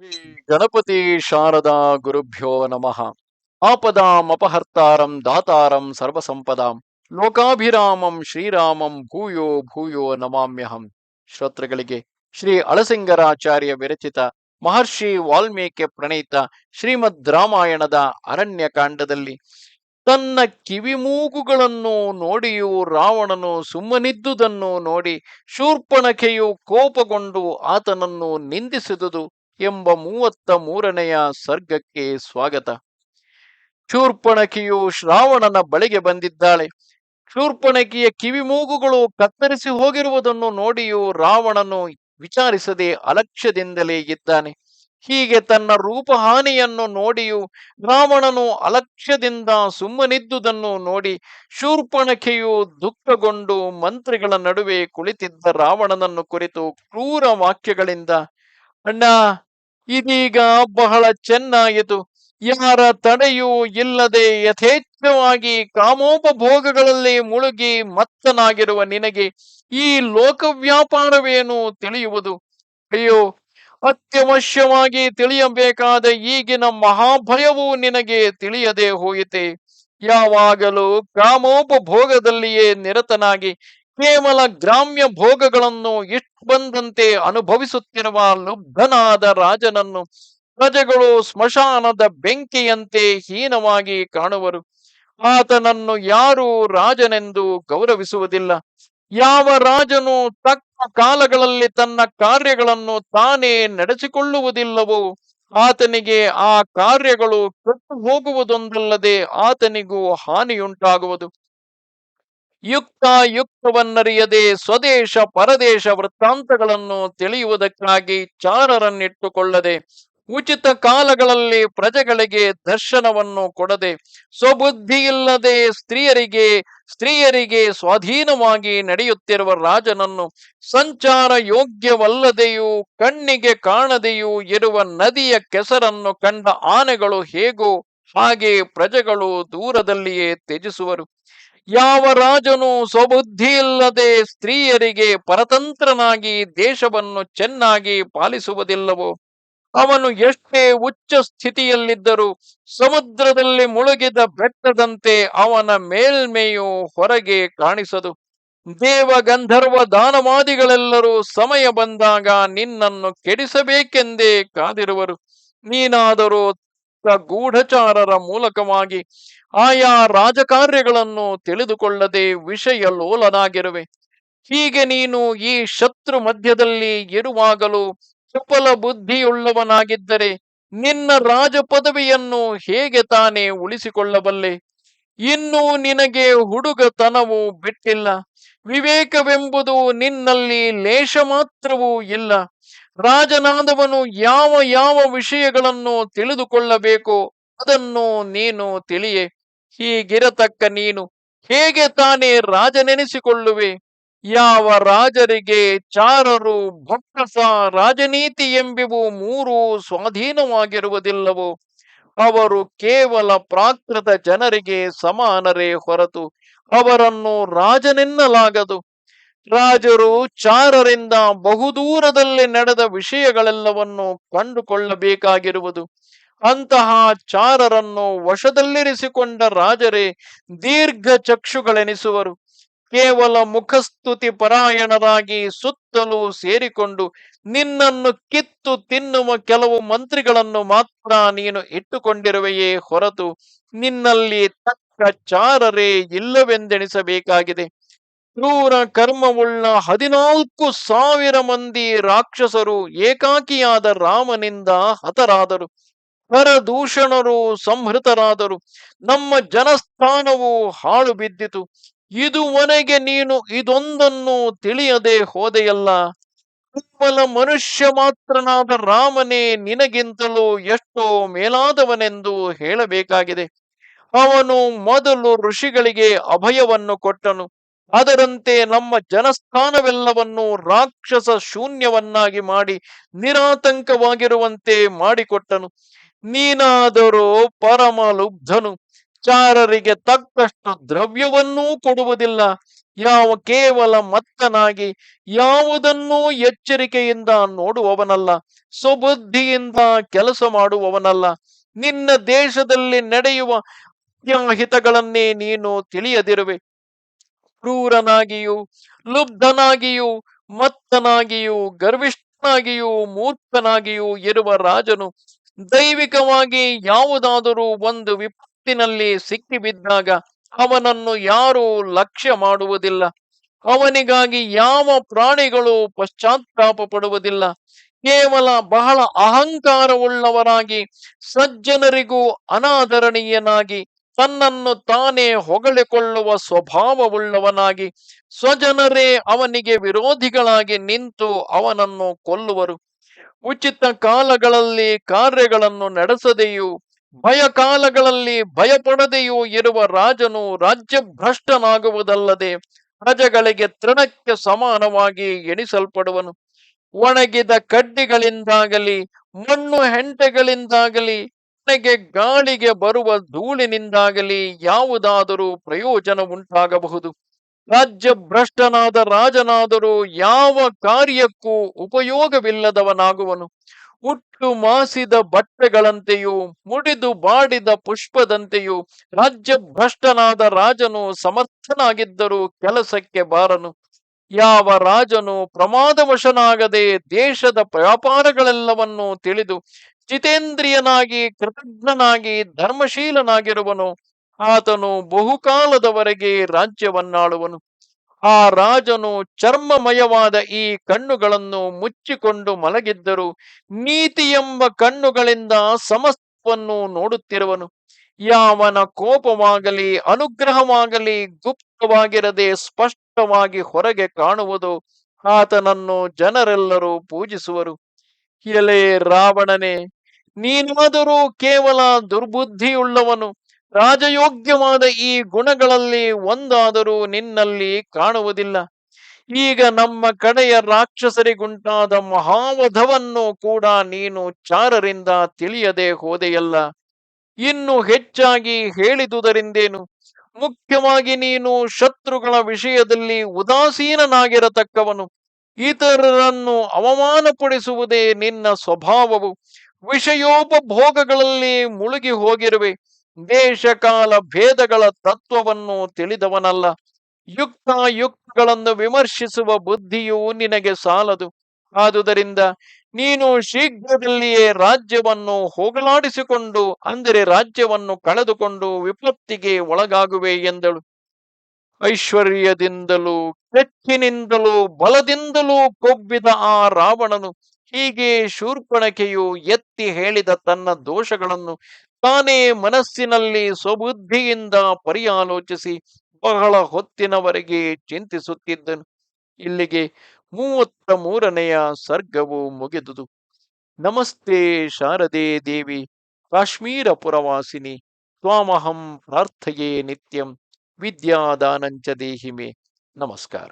ಶ್ರೀ ಗಣಪತಿ ಶಾರದಾ ಗುರುಭ್ಯೋ ನಮಃ. ಆಪದಾಂ ಅಪಹರ್ತಾರಂ ದಾತಾರಂ ಸರ್ವಸಂಪದಾಂ. ಲೋಕಾಭಿರಾಮಂ ಶ್ರೀರಾಮಂ ಭೂಯೋ ಭೂಯೋ ನಮಾಮ್ಯಹಂ. ಶ್ರೋತೃಗಳಿಗೆ ಶ್ರೀ ಅಳಸಿಂಗರಾಚಾರ್ಯ ವಿರಚಿತ ಮಹರ್ಷಿ ವಾಲ್ಮೀಕಿ ಪ್ರಣೀತ ಶ್ರೀಮದ್ ರಾಮಾಯಣದ ಅರಣ್ಯಕಾಂಡದಲ್ಲಿ ತನ್ನ ಕಿವಿಮೂಗುಗಳನ್ನು ನೋಡಿಯೂ ರಾವಣನು ಸುಮ್ಮನಿದ್ದುದನ್ನು ನೋಡಿ ಶೂರ್ಪಣಖೆಯು ಕೋಪಗೊಂಡು ಆತನನ್ನು ನಿಂದಿಸಿದುದು. ಎಂಬ ಮೂವತ್ತ ಮೂರನೆಯ ಸರ್ಗಕ್ಕೆ ಸ್ವಾಗತ. ಶೂರ್ಪಣಕಿಯು ಶ್ರಾವಣನ ಬಳಿಗೆ ಬಂದಿದ್ದಾಳೆ. ಶೂರ್ಪಣಕಿಯ ಕಿವಿಮೂಗುಗಳು ಕತ್ತರಿಸಿ ಹೋಗಿರುವುದನ್ನು ನೋಡಿಯೂ ರಾವಣನು ವಿಚಾರಿಸದೆ ಅಲಕ್ಷ್ಯದಿಂದಲೇ ಇದ್ದಾನೆ. ಹೀಗೆ ತನ್ನ ರೂಪಹಾನಿಯನ್ನು ನೋಡಿಯೂ ರಾವಣನು ಅಲಕ್ಷ್ಯದಿಂದ ಸುಮ್ಮನಿದ್ದುದನ್ನು ನೋಡಿ ಶೂರ್ಪಣಖೆಯು ದುಃಖಗೊಂಡು ಮಂತ್ರಿಗಳ ನಡುವೆ ಕುಳಿತಿದ್ದ ರಾವಣನನ್ನು ಕುರಿತು ಕ್ರೂರ ವಾಕ್ಯಗಳಿಂದ, ಅಣ್ಣ ಇದೀಗ ಬಹಳ ಚೆನ್ನಾಯಿತು ಯಾರ ತಡೆಯೂ ಇಲ್ಲದೆ ಯಥೇಚ್ಛವಾಗಿ ಕಾಮೋಪಭೋಗಗಳಲ್ಲಿ ಮುಳುಗಿ ಮತ್ತನಾಗಿರುವ ನಿನಗೆ ಈ ಲೋಕವ್ಯಾಪಾರವೇನು ತಿಳಿಯುವುದು? ಅಯ್ಯೋ, ಅತ್ಯವಶ್ಯವಾಗಿ ತಿಳಿಯಬೇಕಾದ ಈಗಿನ ಮಹಾಭಯವು ನಿನಗೆ ತಿಳಿಯದೆ ಹೋಯಿತೆ. ಯಾವಾಗಲೂ ಕಾಮೋಪಭೋಗದಲ್ಲಿಯೇ ನಿರತನಾಗಿ ಕೇವಲ ಗ್ರಾಮ್ಯ ಭೋಗಗಳನ್ನು ಇಷ್ಟು ಬಂದಂತೆ ಅನುಭವಿಸುತ್ತಿರುವ ಲುಬ್ಧನಾದ ರಾಜನನ್ನು ಪ್ರಜೆಗಳು ಸ್ಮಶಾನದ ಬೆಂಕಿಯಂತೆ ಹೀನವಾಗಿ ಕಾಣುವರು. ಆತನನ್ನು ಯಾರು ರಾಜನೆಂದು ಗೌರವಿಸುವುದಿಲ್ಲ. ಯಾವ ರಾಜನು ತಕ್ಕ ಕಾಲಗಳಲ್ಲಿ ತನ್ನ ಕಾರ್ಯಗಳನ್ನು ತಾನೇ ನಡೆಸಿಕೊಳ್ಳುವುದಿಲ್ಲವೋ, ಆತನಿಗೆ ಆ ಕಾರ್ಯಗಳು ಕೆಟ್ಟು ಹೋಗುವುದೊಂದಲ್ಲದೆ ಆತನಿಗೂ ಹಾನಿಯುಂಟಾಗುವುದು. ಯುಕ್ತ ಯುಕ್ತವನ್ನರಿಯದೆ ಸ್ವದೇಶ ಪರದೇಶ ವೃತ್ತಾಂತಗಳನ್ನು ತಿಳಿಯುವುದಕ್ಕಾಗಿ ಚಾರರನ್ನಿಟ್ಟುಕೊಳ್ಳದೆ, ಉಚಿತ ಕಾಲಗಳಲ್ಲಿ ಪ್ರಜೆಗಳಿಗೆ ದರ್ಶನವನ್ನು ಕೊಡದೆ, ಸ್ವಬುದ್ಧಿಯಿಲ್ಲದೆ ಸ್ತ್ರೀಯರಿಗೆ ಸ್ತ್ರೀಯರಿಗೆ ಸ್ವಾಧೀನವಾಗಿ ನಡೆಯುತ್ತಿರುವ ರಾಜನನ್ನು ಸಂಚಾರ ಯೋಗ್ಯವಲ್ಲದೆಯೂ ಕಣ್ಣಿಗೆ ಕಾಣದೆಯೂ ಇರುವ ನದಿಯ ಕೆಸರನ್ನು ಕಂಡ ಆನೆಗಳು ಹೇಗೋ ಹಾಗೆ ಪ್ರಜೆಗಳು ದೂರದಲ್ಲಿಯೇ ತ್ಯಜಿಸುವರು. ಯಾವ ರಾಜನು ಸ್ವಬುದ್ಧಿ ಇಲ್ಲದೆ ಸ್ತ್ರೀಯರಿಗೆ ಪರತಂತ್ರನಾಗಿ ದೇಶವನ್ನು ಚೆನ್ನಾಗಿ ಪಾಲಿಸುವುದಿಲ್ಲವೋ? ಅವನು ಎಷ್ಟೇ ಉಚ್ಚ ಸ್ಥಿತಿಯಲ್ಲಿದ್ದರೂ ಸಮುದ್ರದಲ್ಲಿ ಮುಳುಗಿದ ಬೆಟ್ಟದಂತೆ ಅವನ ಮೇಲ್ಮೆಯು ಹೊರಗೆ ಕಾಣಿಸದು. ದೇವ ಗಂಧರ್ವ ದಾನವಾದಿಗಳೆಲ್ಲರೂ ಸಮಯ ಬಂದಾಗ ನಿನ್ನನ್ನು ಕೆಡಿಸಬೇಕೆಂದೇ ಕಾದಿರುವರು. ನೀನಾದರೂ ಗೂಢಚಾರರ ಮೂಲಕವಾಗಿ ಆಯಾ ರಾಜಕಾರ್ಯಗಳನ್ನು ತಿಳಿದುಕೊಳ್ಳದೆ ವಿಷಯ ಲೋಲನಾಗಿರುವೆ ಹೀಗೆ ನೀನು ಈ ಶತ್ರು ಮಧ್ಯದಲ್ಲಿ ಇರುವಾಗಲೂ ಚಪಲ ಬುದ್ಧಿಯುಳ್ಳವನಾಗಿದ್ದರೆ ನಿನ್ನ ರಾಜ ಪದವಿಯನ್ನು ಹೇಗೆ ತಾನೇ ಉಳಿಸಿಕೊಳ್ಳಬಲ್ಲೆ? ಇನ್ನೂ ನಿನಗೆ ಹುಡುಗತನವು ಬಿಟ್ಟಿಲ್ಲ. ವಿವೇಕವೆಂಬುದು ನಿನ್ನಲ್ಲಿ ಲೇಷ ಮಾತ್ರವೂ ಇಲ್ಲ. ರಾಜನಾದವನು ಯಾವ ಯಾವ ವಿಷಯಗಳನ್ನು ತಿಳಿದುಕೊಳ್ಳಬೇಕೋ ಅದನ್ನು ನೀನು ತಿಳಿಯೆ. ಹೀಗಿರತಕ್ಕ ನೀನು ಹೇಗೆ ತಾನೇ ರಾಜನೆನಿಸಿಕೊಳ್ಳುವೆ? ಯಾವ ರಾಜರಿಗೆ ಚಾರರು ಭಕ್ತಸ ರಾಜನೀತಿ ಎಂಬಿವು ಮೂರು ಸ್ವಾಧೀನವಾಗಿರುವುದಿಲ್ಲವೋ? ಅವರು ಕೇವಲ ಪ್ರಾಕೃತ ಜನರಿಗೆ ಸಮಾನರೇ ಹೊರತು ಅವರನ್ನು ರಾಜನೆನ್ನಲಾಗದು. ರಾಜರು ಚಾರರಿಂದ ಬಹುದೂರದಲ್ಲಿ ನಡೆದ ವಿಷಯಗಳೆಲ್ಲವನ್ನು ಕಂಡುಕೊಳ್ಳಬೇಕಾಗಿರುವುದು. ಅಂತಹ ಚಾರರನ್ನು ವಶದಲ್ಲಿರಿಸಿಕೊಂಡ ರಾಜರೇ ದೀರ್ಘ ಚಕ್ಷುಗಳೆನಿಸುವರು. ಕೇವಲ ಮುಖಸ್ತುತಿ ಪರಾಯಣರಾಗಿ ಸುತ್ತಲೂ ಸೇರಿಕೊಂಡು ನಿನ್ನನ್ನು ಕಿತ್ತು ತಿನ್ನುವ ಕೆಲವು ಮಂತ್ರಿಗಳನ್ನು ಮಾತ್ರ ನೀನು ಇಟ್ಟುಕೊಂಡಿರುವೆಯೇ ಹೊರತು ನಿನ್ನಲ್ಲಿ ತಕ್ಕ ಚಾರರೇ ಇಲ್ಲವೆಂದೆಣಿಸಬೇಕಾಗಿದೆ. ಕ್ರೂರ ಕರ್ಮವುಳ್ಳ ಹದಿನಾಲ್ಕು ಸಾವಿರ ಮಂದಿ ರಾಕ್ಷಸರು ಏಕಾಕಿಯಾದ ರಾಮನಿಂದ ಹತರಾದರು. ಪರದೂಷಣರು ಸಂಹೃತರಾದರು. ನಮ್ಮ ಜನಸ್ಥಾನವು ಹಾಳು ಬಿದ್ದಿತು ಇದುವರೆಗೆ ನೀನು ಇದೊಂದನ್ನು ತಿಳಿಯದೆ ಹೋದೆಯಲ್ಲ? ಕೇವಲ ಮನುಷ್ಯ ಮಾತ್ರನಾದ ರಾಮನೇ ನಿನಗಿಂತಲೂ ಎಷ್ಟೋ ಮೇಲಾದವನೆಂದು ಹೇಳಬೇಕಾಗಿದೆ. ಅವನು ಮೊದಲು ಋಷಿಗಳಿಗೆ ಅಭಯವನ್ನು ಕೊಟ್ಟನು. ಅದರಂತೆ ನಮ್ಮ ಜನಸ್ಥಾನವೆಲ್ಲವನ್ನು ರಾಕ್ಷಸ ಶೂನ್ಯವನ್ನಾಗಿ ಮಾಡಿ ನಿರಾತಂಕವಾಗಿರುವಂತೆ ಮಾಡಿಕೊಟ್ಟನು. ನೀನಾದರೂ ಪರಮ ಲುಬ್ಧನು ಚಾರರಿಗೆ ತಕ್ಕಷ್ಟು ದ್ರವ್ಯವನ್ನೂ ಕೊಡುವುದಿಲ್ಲ. ಯಾವ ಕೇವಲ ಮತ್ತನಾಗಿ ಯಾವುದನ್ನೂ ಎಚ್ಚರಿಕೆಯಿಂದ ನೋಡುವವನಲ್ಲ. ಸ್ವಬುದ್ಧಿಯಿಂದ ಕೆಲಸ ಮಾಡುವವನಲ್ಲ. ನಿನ್ನ ದೇಶದಲ್ಲಿ ನಡೆಯುವ ಹಿತಗಳನ್ನೇ ನೀನು ತಿಳಿಯದಿರುವೆ. ಕ್ರೂರನಾಗಿಯೂ, ಲುಬ್ಧನಾಗಿಯೂ, ಮತ್ತನಾಗಿಯೂ, ಗರ್ವಿಷ್ಠನಾಗಿಯೂ, ಮೂರ್ಖನಾಗಿಯೂ ಇರುವ ರಾಜನು ದೈವಿಕವಾಗಿ ಯಾವುದಾದರೂ ಒಂದು ವಿಪತ್ತಿನಲ್ಲಿ ಸಿಕ್ಕಿಬಿದ್ದಾಗ ಅವನನ್ನು ಯಾರೂ ಲಕ್ಷ್ಯ ಮಾಡುವುದಿಲ್ಲ. ಅವನಿಗಾಗಿ ಯಾವ ಪ್ರಾಣಿಗಳು ಪಶ್ಚಾತ್ತಾಪ ಪಡುವುದಿಲ್ಲ ಕೇವಲ ಬಹಳ ಅಹಂಕಾರವುಳ್ಳವರಾಗಿ, ಸಜ್ಜನರಿಗೂ ಅನಾದರಣೀಯನಾಗಿ, ತನ್ನನ್ನು ತಾನೇ ಹೊಗಳಿಕೊಳ್ಳುವ ಸ್ವಭಾವವುಳ್ಳವನಾಗಿ, ಸ್ವಜನರೇ ಅವನಿಗೆ ವಿರೋಧಿಗಳಾಗಿ ನಿಂತು ಅವನನ್ನು ಕೊಲ್ಲುವರು. ಉಚಿತ ಕಾಲಗಳಲ್ಲಿ ಕಾರ್ಯಗಳನ್ನು ನಡೆಸದೆಯೂ ಭಯ ಕಾಲಗಳಲ್ಲಿ ಭಯಪಡದೆಯೂ ಇರುವ ರಾಜನು ರಾಜ್ಯ ಭ್ರಷ್ಟನಾಗುವುದಲ್ಲದೆ ಪ್ರಜೆಗಳಿಗೆ ತೃಣಕ್ಕೆ ಸಮಾನವಾಗಿ ಎಣಿಸಲ್ಪಡುವನು. ಒಣಗಿದ ಕಡ್ಡಿಗಳಿಂದಾಗಲಿ, ಮಣ್ಣು ಹೆಂಟೆಗಳಿಂದಾಗಲಿ ನನಗೆ ಗಾಳಿಗೆ ಬರುವ ಧೂಳಿನಿಂದಾಗಲಿ ಯಾವುದಾದರೂ ಪ್ರಯೋಜನ ಉಂಟಾಗಬಹುದು. ರಾಜ್ಯ ಭ್ರಷ್ಟನಾದ ರಾಜನಾದರೂ ಯಾವ ಕಾರ್ಯಕ್ಕೂ ಉಪಯೋಗವಿಲ್ಲದವನಾಗುವನು. ಹುಟ್ಟು ಮಾಸಿದ ಬಟ್ಟೆಗಳಂತೆಯೂ, ಮುಡಿದು ಬಾಡಿದ ಪುಷ್ಪದಂತೆಯೂ ರಾಜ್ಯ ಭ್ರಷ್ಟನಾದ ರಾಜನು ಸಮರ್ಥನಾಗಿದ್ದರೂ ಕೆಲಸಕ್ಕೆ ಬಾರನು. ಯಾವ ರಾಜನು ಪ್ರಮಾದವಶನಾಗದೆ ದೇಶದ ವ್ಯಾಪಾರಗಳೆಲ್ಲವನ್ನೂ ತಿಳಿದು, ಜಿತೇಂದ್ರಿಯನಾಗಿ ಕೃತಜ್ಞನಾಗಿ ಧರ್ಮಶೀಲನಾಗಿರುವನು. ಆತನು ಬಹುಕಾಲದವರೆಗೆ ರಾಜ್ಯವನ್ನಾಳುವನು. ಆ ರಾಜನು ಚರ್ಮಮಯವಾದ ಈ ಕಣ್ಣುಗಳನ್ನು ಮುಚ್ಚಿಕೊಂಡು ಮಲಗಿದ್ದರು. ನೀತಿ ಎಂಬ ಕಣ್ಣುಗಳಿಂದ ಸಮಸ್ತವನ್ನು ನೋಡುತ್ತಿರುವನು. ಯಾವನ ಕೋಪವಾಗಲಿ, ಅನುಗ್ರಹವಾಗಲಿ, ಗುಪ್ತವಾಗಿರದೆ ಸ್ಪಷ್ಟವಾಗಿ ಹೊರಗೆ ಕಾಣುವುದು ಆತನನ್ನು ಜನರೆಲ್ಲರೂ ಪೂಜಿಸುವರು. ಎಲೆ ರಾವಣನೇ, ನೀನಾದರೂ ಕೇವಲ ದುರ್ಬುದ್ಧಿಯುಳ್ಳವನು. ರಾಜಯೋಗ್ಯವಾದ ಈ ಗುಣಗಳಲ್ಲಿ ಒಂದಾದರೂ ನಿನ್ನಲ್ಲಿ ಕಾಣುವುದಿಲ್ಲ. ಈಗ ನಮ್ಮ ಕಡೆಯ ರಾಕ್ಷಸರಿಗುಂಟಾದ ಮಹಾವಧವನ್ನು ಕೂಡ ನೀನು ಚಾರರಿಂದ ತಿಳಿಯದೆ ಹೋದೆಯಲ್ಲ. ಇನ್ನು ಹೆಚ್ಚಾಗಿ ಹೇಳಿದುದರಿಂದೇನು? ಮುಖ್ಯವಾಗಿ ನೀನು ಶತ್ರುಗಳ ವಿಷಯದಲ್ಲಿ ಉದಾಸೀನನಾಗಿರತಕ್ಕವನು. ಇತರರನ್ನು ಅವಮಾನಪಡಿಸುವುದೇ ನಿನ್ನ ಸ್ವಭಾವವು. ವಿಷಯೋಪಭೋಗಗಳಲ್ಲಿ ಮುಳುಗಿ ಹೋಗಿರುವೆ. ದೇಶಕಾಲ ಭೇದಗಳ ತತ್ವವನ್ನು ತಿಳಿದವನಲ್ಲ. ಯುಕ್ತಾಯುಕ್ತಗಳನ್ನು ವಿಮರ್ಶಿಸುವ ಬುದ್ಧಿಯೂ ನಿನಗೆ ಸಾಲದು. ಆದುದರಿಂದ ನೀನು ಶೀಘ್ರದಲ್ಲಿಯೇ ರಾಜ್ಯವನ್ನು ಹೋಗಲಾಡಿಸಿಕೊಂಡು, ಅಂದರೆ ರಾಜ್ಯವನ್ನು ಕಳೆದುಕೊಂಡು ವಿಪತ್ತಿಗೆ ಒಳಗಾಗುವೆ ಎಂದಳು. ಐಶ್ವರ್ಯದಿಂದಲೂ, ಕೆಚ್ಚಿನಿಂದಲೂ, ಬಲದಿಂದಲೂ ಕೊಬ್ಬಿದ ಆ ರಾವಣನು ಹೀಗೆ ಶೂರ್ಪಣಕೆಯು ಎತ್ತಿ ಹೇಳಿದ ತನ್ನ ದೋಷಗಳನ್ನು ತಾನೇ ಮನಸ್ಸಿನಲ್ಲಿ ಸ್ವಬುದ್ಧಿಯಿಂದ ಪರ್ಯಾಲೋಚಿಸಿ ಬಹಳ ಹೊತ್ತಿನವರೆಗೆ ಚಿಂತಿಸುತ್ತಿದ್ದನು. ಇಲ್ಲಿಗೆ ಮೂವತ್ತ ಮೂರನೆಯ ಸರ್ಗವು ಮುಗಿದುದು. ನಮಸ್ತೆ ಶಾರದೆ ದೇವಿ, ಕಾಶ್ಮೀರ ಪುರವಾಸಿನಿ, ತ್ವಾಮಹಂ ಪ್ರಾರ್ಥೆಯೇ ನಿತ್ಯಂ, ವಿದ್ಯಾದಾನಂಚ ದೇಹಿಮೆ. ನಮಸ್ಕಾರ.